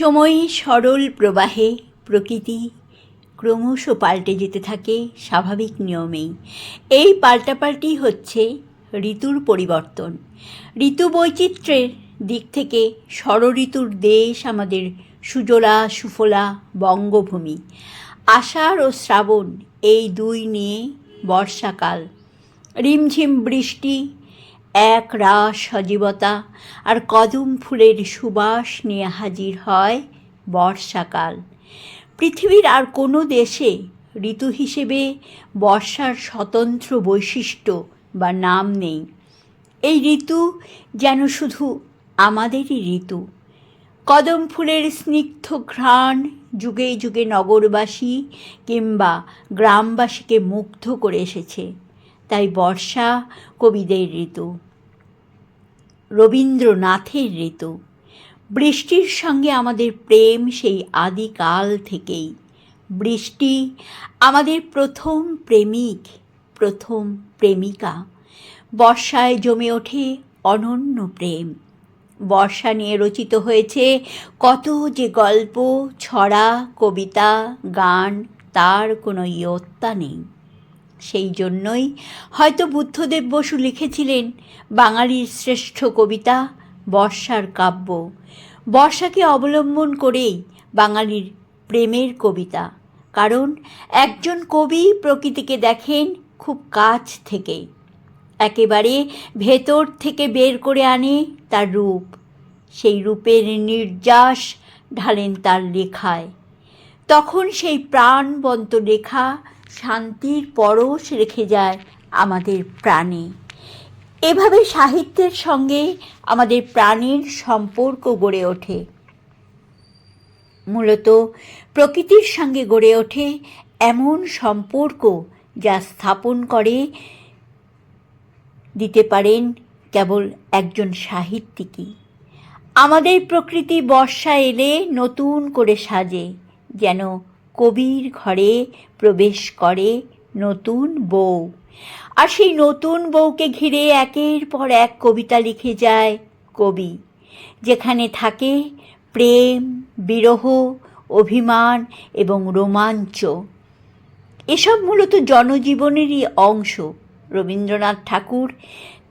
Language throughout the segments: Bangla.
সময়ই সরল প্রবাহে প্রকৃতি ক্রমশ পাল্টে যেতে থাকে স্বাভাবিক নিয়মেই। এই পাল্টাপাল্টি হচ্ছে ঋতুর পরিবর্তন। ঋতু বৈচিত্র্যের দিক থেকে ষড়ঋতুর দেশ আমাদের সুজলা, সুফলা, বঙ্গভূমি। আষাঢ় ও শ্রাবণ এই দুই নিয়ে বর্ষাকাল। রিমঝিম বৃষ্টি এক রাস সজীবতা, আর কদম ফুলের সুবাস নিয়ে হাজির হয় বর্ষাকাল। পৃথিবীর আর কোনো দেশে ঋতু হিসেবে বর্ষার স্বতন্ত্র বৈশিষ্ট্য বা নাম নেই। এই ঋতু যেন শুধু আমাদেরই ঋতু। কদম ফুলের স্নিগ্ধ ঘ্রাণ যুগে যুগে নগরবাসী কিংবা গ্রামবাসীকে মুগ্ধ করে এসেছে। তাই বর্ষা কবিদের ঋতু। রবীন্দ্রনাথের ঋতু। বৃষ্টির সঙ্গে আমাদের প্রেম সেই আদিকাল থেকেই। বৃষ্টি আমাদের প্রথম প্রেমিক, প্রথম প্রেমিকা। বর্ষায় জমে ওঠে অনন্য প্রেম। বর্ষা নিয়ে রচিত হয়েছে কত যে গল্প, ছড়া, কবিতা, গান, তার কোনো ইয়ত্তা নেই। সেই জন্যই হয়তো বুদ্ধদেব বসু লিখেছিলেন বাঙালির শ্রেষ্ঠ কবিতা বর্ষার কাব্য। বর্ষাকে অবলম্বন করেই বাঙালির প্রেমের কবিতা। কারণ একজন কবি প্রকৃতিকে দেখেন খুব কাছ থেকে। একেবারে ভেতর থেকে বের করে আনে তার রূপ। সেই রূপের নির্যাস ঢালেন তার লেখায়। তখন সেই প্রাণবন্ত লেখা শান্তির পরশ রেখে যায় আমাদের প্রাণে। এভাবে সাহিত্যের সঙ্গে আমাদের প্রাণের সম্পর্ক গড়ে ওঠে। মূলত প্রকৃতির সঙ্গে গড়ে ওঠে এমন সম্পর্ক যা স্থাপন করে, দিতে পারেন কেবল একজন সাহিত্যিকই। আমাদের প্রকৃতি বর্ষা এলে নতুন করে সাজে, যেন কবির ঘরে প্রবেশ করে নতুন বউ। আর সেই নতুন বউকে ঘিরে একের পর এক কবিতা লিখে যায় কবি, যেখানে থাকে প্রেম, বিরহ, অভিমান এবং রোমাঞ্চ। এসব মূলত জনজীবনেরই অংশ। রবীন্দ্রনাথ ঠাকুর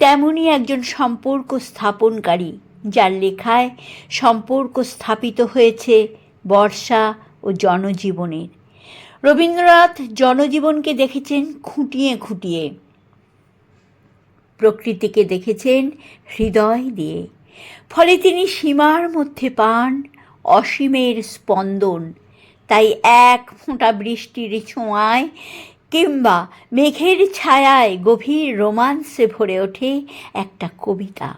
তেমনই একজন সম্পর্ক স্থাপনকারী, যার লেখায় সম্পর্ক স্থাপিত হয়েছে বর্ষা ও জনজীবনের। রবীন্দ্রনাথ জনজীবনকে দেখেছেন খুঁটিয়ে খুঁটিয়ে। প্রকৃতিকে দেখেছেন হৃদয় দিয়ে। ফলে তিনি সীমার মধ্যে পান অসীমের স্পন্দন। তাই এক ফোঁটা বৃষ্টির ছোঁয়ায় কিংবা মেঘের ছায়ায় গভীর রোমান্সে ভরে ওঠে একটা কবিতা।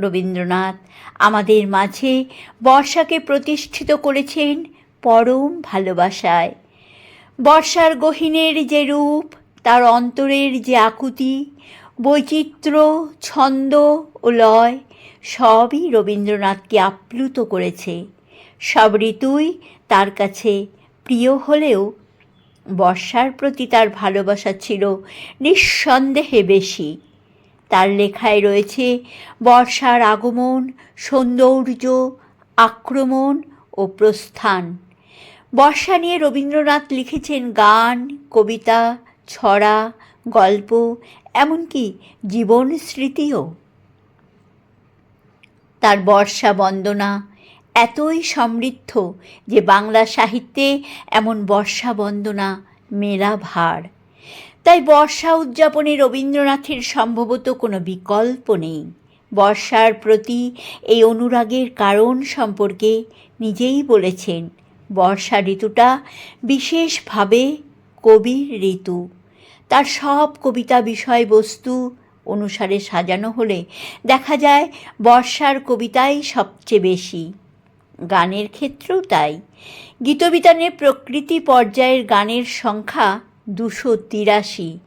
রবীন্দ্রনাথ আমাদের মাঝে বর্ষাকে প্রতিষ্ঠিত করেছেন পরম ভালোবাসায়। বর্ষার গহীনের যে রূপ, তার অন্তরের যে আকুতি, বৈচিত্র্য, ছন্দ ও লয়, সবই রবীন্দ্রনাথকে আপ্লুত করেছে। সব ঋতুই তার কাছে প্রিয় হলেও বর্ষার প্রতি তার ভালোবাসা ছিল নিঃসন্দেহে বেশি। তার লেখায় রয়েছে বর্ষার আগমন, সৌন্দর্য, আক্রমণ ও প্রস্থান। বর্ষা নিয়ে রবীন্দ্রনাথ লিখেছেন গান, কবিতা, ছড়া, গল্প, এমনকি জীবন স্মৃতিও। তার বর্ষা বন্দনা এতই সমৃদ্ধ যে বাংলা সাহিত্যে এমন বর্ষা বন্দনা মেলা ভার। তাই বর্ষা উদযাপনে রবীন্দ্রনাথের সম্ভবত কোনো বিকল্প নেই। বর্ষার প্রতি এই অনুরাগের কারণ সম্পর্কে নিজেই বলেছেন বর্ষা ঋতুটা, বিশেষভাবে কবির ঋতু। তার সব কবিতা বিষয়বস্তু অনুসারে সাজানো হলে দেখা যায় বর্ষার কবিতাই সবচেয়ে বেশি। গানের ক্ষেত্রেও তাই। গীতবিতানে প্রকৃতি পর্যায়ের গানের সংখ্যা দুশো তিরাশি।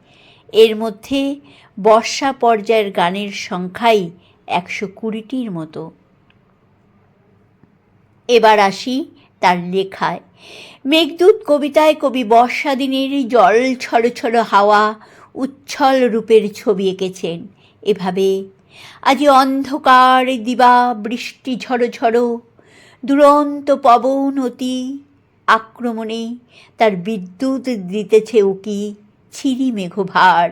এর মধ্যে বর্ষা পর্যায়ের গানের সংখ্যাই একশো কুড়িটির মতো। এবার আসি তার লেখায়। মেঘদূত কবিতায় কবি বর্ষা দিনের জল ছড়ো ছড়ো হাওয়া উচ্ছল রূপের ছবি এঁকেছেন। এভাবে আজ অন্ধকার দিবা বৃষ্টি ঝড়ো ঝড়ো, দুরন্ত পবন অতি আক্রমণে তার বিদ্যুৎ দিতেছে উকি ছিরি মেঘভার।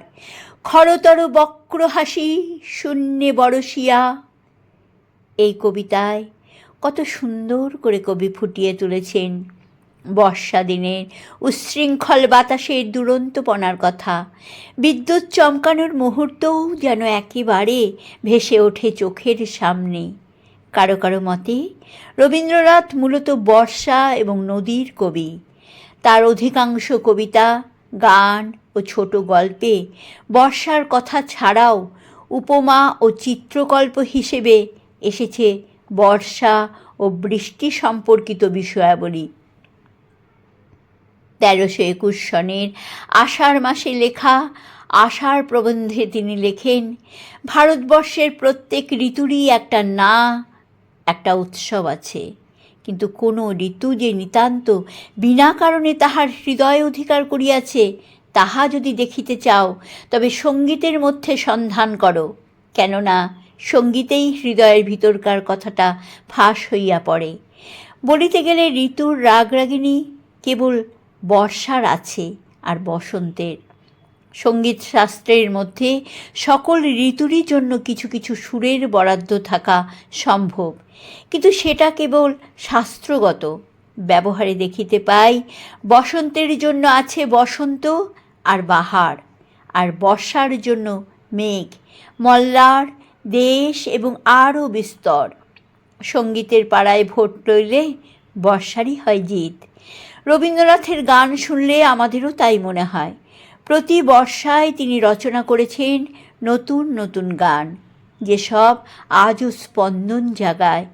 খরতর বক্র হাসি শূন্যে বড়শিয়া, এই কবিতায় কত সুন্দর করে কবি ফুটিয়ে তুলেছেন। বর্ষা দিনের উচ্ছৃঙ্খল বাতাসের দুরন্তপনার কথা, বিদ্যুৎ চমকানোর মুহূর্তও যেন একেবারে ভেসে ওঠে চোখের সামনে। কারও কারও মতে, রবীন্দ্রনাথ মূলত বর্ষা এবং নদীর কবি। তার অধিকাংশ কবিতা, গান ও ছোট গল্পে বর্ষার কথা ছাড়াও উপমা ও চিত্রকল্প হিসেবে এসেছে বর্ষা ও বৃষ্টি সম্পর্কিত বিষয়াবলী। তেরোশো একুশ সনের আষাঢ় মাসে লেখা আষাঢ় প্রবন্ধে তিনি লেখেন, ভারতবর্ষের প্রত্যেক ঋতুরই একটা না, একটা উৎসব আছে। কিন্তু কোনো ঋতু যে নিতান্ত বিনা কারণে তাহার হৃদয় অধিকার করিয়াছে, তাহা যদি দেখিতে চাও, তবে সঙ্গীতের মধ্যে সন্ধান করো। কেননা সঙ্গীতেই হৃদয়ের ভিতরকার কথাটা ফাঁস হইয়া পড়ে। বলিতে গেলে ঋতুর রাগরাগিনী কেবল বর্ষার আছে আর বসন্তের। সংগীত শাস্ত্রের মধ্যে সকল ঋতুরই জন্য কিছু কিছু সুরের বরাদ্দ থাকা সম্ভব। কিন্তু সেটা কেবল শাস্ত্রগত। ব্যবহারে দেখিতে পাই, বসন্তের জন্য আছে বসন্ত আর বাহার, আর বর্ষার জন্য মেঘ, মল্লার দেশ এবং আরও বিস্তর। সঙ্গীতের পাড়ায় ভোট লইলে বর্ষারই হয় জিত। রবীন্দ্রনাথের গান শুনলে আমাদেরও তাই মনে হয়। প্রতি বর্ষায় তিনি রচনা করেছেন নতুন নতুন গান, যেসব আজও স্পন্দন জাগায়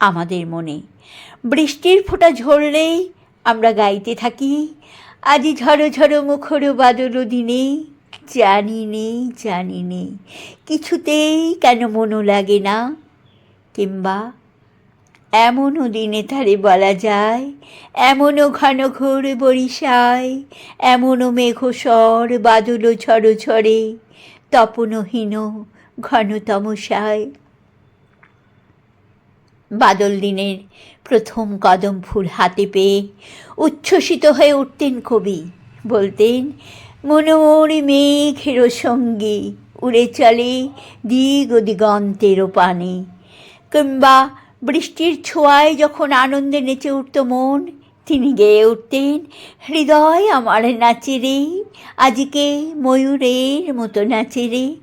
আমাদের মনে। বৃষ্টির ফোঁটা ঝরলেই আমরা গাইতে থাকি। আজি ঝড়ো ঝড়ো মুখর বাদল দিনে জানি নেই জানি নেই। কিছুতেই কেন মনো লাগে না? কিংবা এমনও দিনে তারে বলা যায়, এমনও ঘন ঘোর বরিশায়, এমনও মেঘস্বর বাদল ছড় ছড়ে তপনহীন ঘন তমসায় বাদল দিনের প্রথম কদম ফুল হাতে পেয়ে উচ্ছ্বসিত হয়ে উঠতেন কবি। বলতেন মনোর মেঘের সঙ্গী উড়ে চলে দিগ দিগন্তেরও পানে। কিংবা বৃষ্টির ছোঁয়ায় যখন আনন্দে নেচে উঠত মন, তিনি গেয়ে উঠতেন, হৃদয় আমার নাচে রে, আজকে ময়ূরের মতো নাচে রে।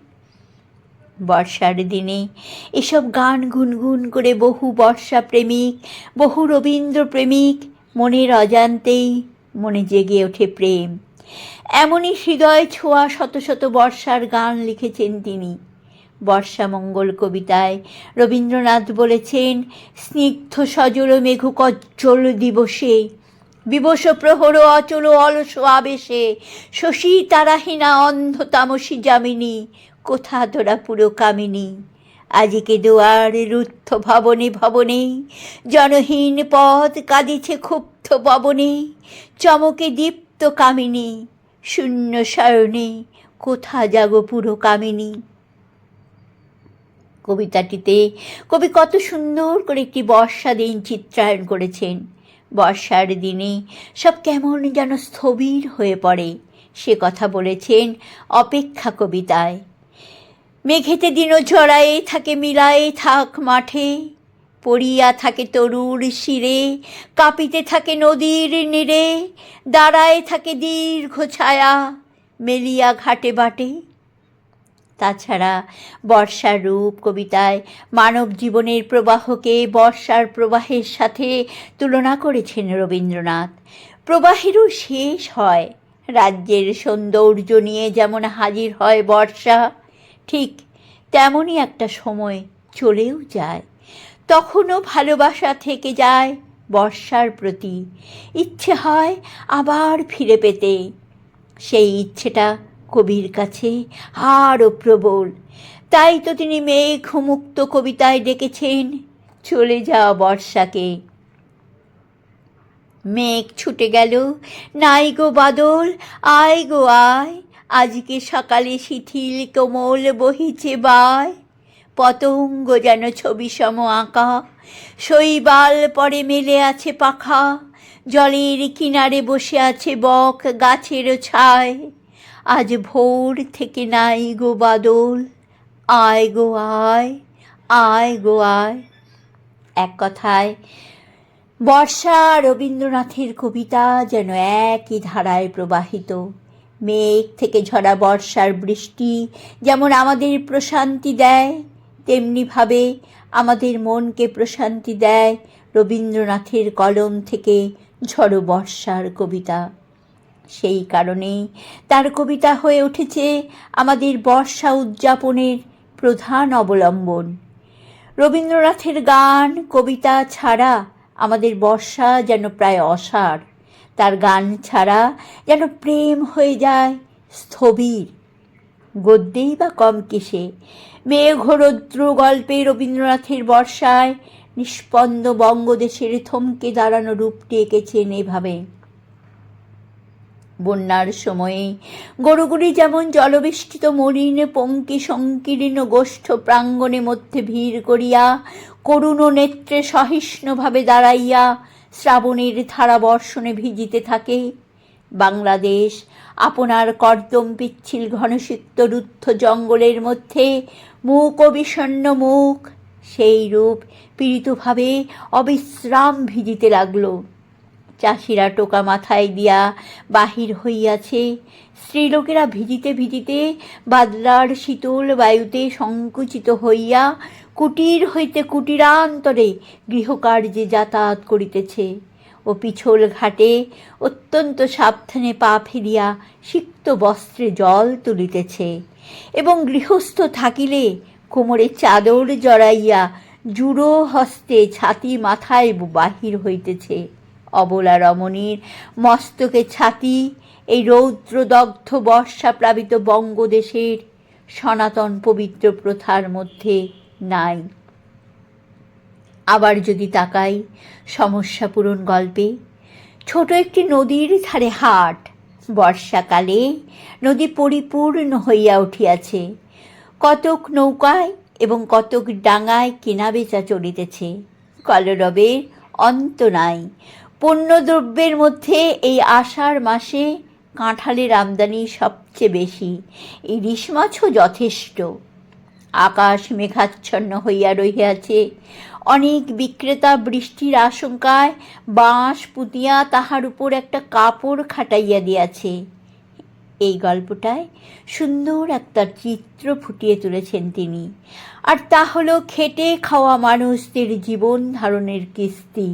বর্ষার দিনে এসব গান গুনগুন করে বহু বর্ষা প্রেমিক, বহু রবীন্দ্র প্রেমিক মনের অজান্তেই মনে জেগে ওঠে প্রেম। এমনই হৃদয় ছোঁয়া শত শত বর্ষার গান লিখেছেন তিনি। বর্ষামঙ্গল কবিতায় রবীন্দ্রনাথ বলেছেন, স্নিগ্ধ সজল মেঘকজ্জ্বল দিবসে, বিবশ প্রহর অচল অলস আবেশে, শশী তারাহীনা অন্ধ তামসী যামিনী, কোথা তোরা পুরো কামিনী? আজিকে দোয়ার রুদ্ধ ভবনে ভবনে, জনহীন পথ কাঁদিছে ক্ষুব্ধ পবনে চমকে দীপ্ত কামিনী, শূন্য শয়নে কোথা জাগো পুরো কামিনী? কবিতাটিতে কবি কত সুন্দর করে একটি বর্ষা দিন চিত্রায়ন করেছেন। বর্ষার দিনে সব কেমন যেন স্থবির হয়ে পড়ে, সে কথা বলেছেন অপেক্ষা কবিতায়। মেঘেতে দিনও ঝরায়ে থাকে, মিলায়ে থাক মাঠে পড়িয়া থাকে তরুর শিরে, কাঁপিতে থাকে নদীর নীরে, দাঁড়ায় থাকে দীর্ঘ ছায়া, মেলিয়া ঘাটে বাটে। তাছাড়া বর্ষার রূপ কবিতায় মানব জীবনের প্রবাহকে বর্ষার প্রবাহের সাথে তুলনা করেছেন রবীন্দ্রনাথ। প্রবাহেরও শেষ হয়, রাজ্যের সৌন্দর্য নিয়ে যেমন হাজির হয় বর্ষা, ঠিক তেমনই একটা সময় চলেও যায়। তখনও ভালোবাসা থেকে যায় বর্ষার প্রতি। ইচ্ছে হয় আবার ফিরে পেতে। সেই ইচ্ছেটা কবির কাছে আরও প্রবল। তাই তো তিনি মেঘমুক্ত কবিতায় ডেকেছেন, চলে যাওয়া বর্ষাকে। মেঘ ছুটে গেল, নাই গো বাদল, আয় গো আয়, আজকে সকালে শিথিল কোমল বহিছে বায়। পতঙ্গ যেন ছবি সম আঁকা। শৈবাল পরে মেলে আছে পাখা। জলের কিনারে বসে আছে বক গাছের ছায়। আজ ভোর থেকে নাই গো বাদল। আয় গো আয় আয় গো আয়। এক কথায়, বর্ষা রবীন্দ্রনাথের কবিতা যেন একই ধারায় প্রবাহিত। মেঘ থেকে ঝরা বর্ষার বৃষ্টি যেমন আমাদের প্রশান্তি দেয় তেমনিভাবে আমাদের মনকে প্রশান্তি দেয় রবীন্দ্রনাথের কলম থেকে ঝড়ো বর্ষার কবিতা। সেই কারণেই তার কবিতা হয়ে উঠেছে আমাদের বর্ষা উদযাপনের প্রধান অবলম্বন। রবীন্দ্রনাথের গান, কবিতা ছাড়া আমাদের বর্ষা যেন প্রায় অসার। তার গান ছাড়া যেন প্রেম হয়ে যায় স্থবির গদ্যেই বা কম কিসে মেঘরৌদ্র গল্পে রবীন্দ্রনাথের বর্ষায় নিষ্পন্দ বঙ্গদেশের থমকে দাঁড়ানো রূপটি এঁকেছেন এভাবে। বন্যার সময়ে গরুগুলি যেমন জলবেষ্টিত মলিন, পঙ্কি সংকীর্ণ গোষ্ঠ প্রাঙ্গণে মধ্যে ভিড় করিয়া, করুণ নেত্রে সহিষ্ণুভাবে দাঁড়াইয়া শ্রাবণের ধারা বর্ষণে ভিজিতে থাকে। বাংলাদেশ। আপনার কর্দম পিচ্ছিল ঘনসিক্ত রুদ্ধ জঙ্গলের মধ্যে মুখ ও মুখ, সেই রূপ পীড়িতভাবে অবিশ্রাম ভিজিতে লাগল। চাষিরা টোকা মাথায় দিয়া বাহির হইয়াছে। স্ত্রীলোকেরা ভিজিতে ভিজিতে বাদলার শীতল বায়ুতে সংকুচিত হইয়া কুটির হইতে কুটিরান্তরে গৃহকার্যে যাতায়াত করিতেছে। ও পিছল ঘাটে অত্যন্ত সাবধানে পা ফিরিয়া সিক্ত বস্ত্রে জল তুলিতেছে এবং গৃহস্থ থাকিলে কোমরে চাদর জড়াইয়া জুড়ো হস্তে ছাতি মাথায় বাহির হইতেছে। অবলা রমণীর মস্তকে ছাতি, এই রৌদ্রদগ্ধ বর্ষাপ্লাবিত বঙ্গদেশের সনাতন পবিত্র প্রথার মধ্যে নাই। আবার যদি তাকাই সমস্যা পূরণ গল্পে, ছোট একটি নদীর ধারে হাট, বর্ষাকালে নদী পরিপূর্ণ হইয়া উঠিয়াছে। কতক নৌকায় এবং কতক ডাঙায় কেনা বেচা চলিতেছে। কলরবের অন্ত নাই। পণ্যদ্রব্যের মধ্যে এই আষাঢ় মাসে কাঁঠালের আমদানি সবচেয়ে বেশি। ইলিশ মাছও যথেষ্ট। আকাশ মেঘাচ্ছন্ন হইয়া রহিয়াছে। অনেক বিক্রেতা বৃষ্টির আশঙ্কায় বাঁশ, পুতিয়া তাহার উপর একটা কাপড় খাটাইয়া দিয়াছে। এই গল্পটায় সুন্দর একটা চিত্র ফুটিয়ে তুলেছেন তিনি। আর তা হলো খেটে খাওয়া মানুষদের জীবন ধারণের কিস্তি।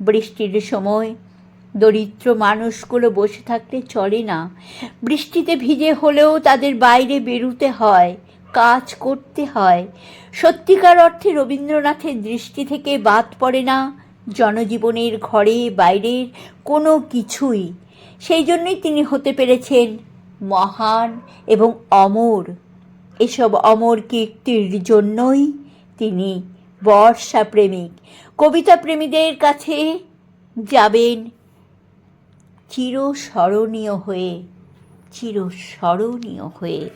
বৃষ্টির সময় দরিদ্র মানুষগুলো বসে থাকতে চলে না। বৃষ্টিতে ভিজে হলেও তাদের বাইরে বেরুতে হয়, কাজ করতে হয়। সত্যিকার অর্থে রবীন্দ্রনাথের দৃষ্টি থেকে বাদ পড়ে না। জনজীবনের ঘরে, বাইরের কোনো কিছুই। সেই জন্যই তিনি হতে পেরেছেন মহান এবং অমর। এসব অমর কীর্তির জন্যই তিনি বর্ষা প্রেমিক কবিতা প্রেমীদের কাছে যাবেন চিরস্মরণীয় হয়ে চিরস্মরণীয় হয়ে।